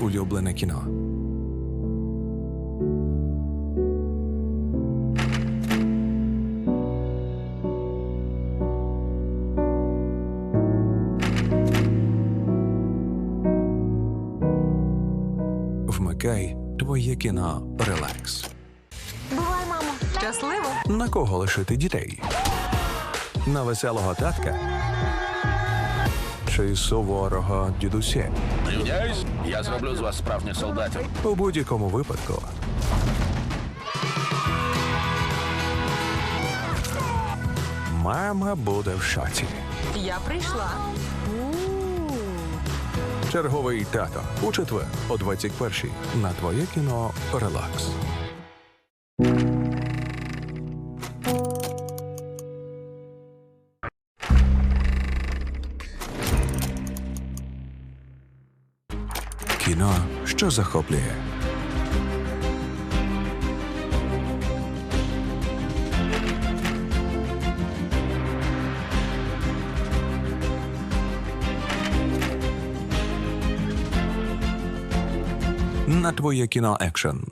улюблене кіно. Вмикай твоє кіно Релакс. Бувай, мамо. Щасливо. На кого лишити дітей? На веселого татка? Чи суворого дідуся? Рівняюсь, я зроблю з вас справжніх солдатів. У будь-якому випадку. Мама буде в шоці. Я прийшла. Черговий тато у четвер о 21-й на твоє кіно Релакс. Кіно, що захоплює. На твоє кіно екшен.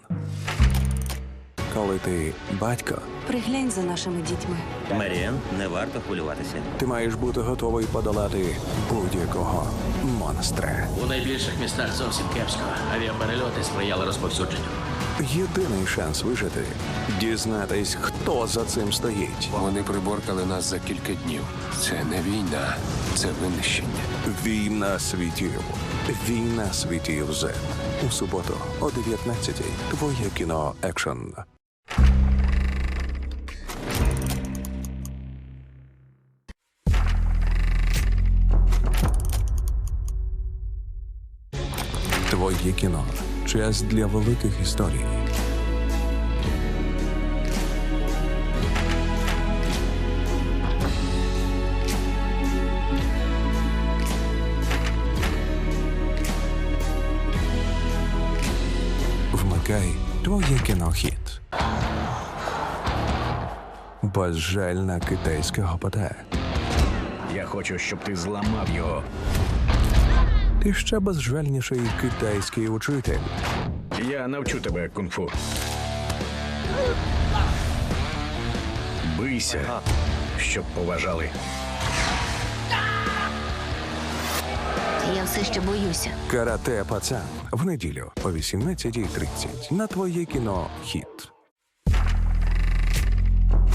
Коли ти батько, Приглянь за нашими дітьми. Маріан, не варто хвилюватися. ти маєш бути готовий подолати будь-якого монстра. У найбільших містах зовсім кепсько. Авіаперельоти сприяли розповсюдженню. Єдиний шанс вижити дізнатись, хто за цим стоїть. Вони приборкали нас за кілька днів. Це не війна, це винищення. Війна світів. Війна світів Z. У суботу о 19-й. Твоє кіно екшен. Твоє кіно. Час для великих історій. Вмикай твоє кінохіт. Безжальна китайська гопота. Я хочу, щоб ти зламав його. Ти ще безжальніший китайський учитель. Я навчу тебе кунг-фу. Бийся, щоб поважали. Я все ще боюся. Карате пацан в неділю о 18.30 на твоє кіно хіт.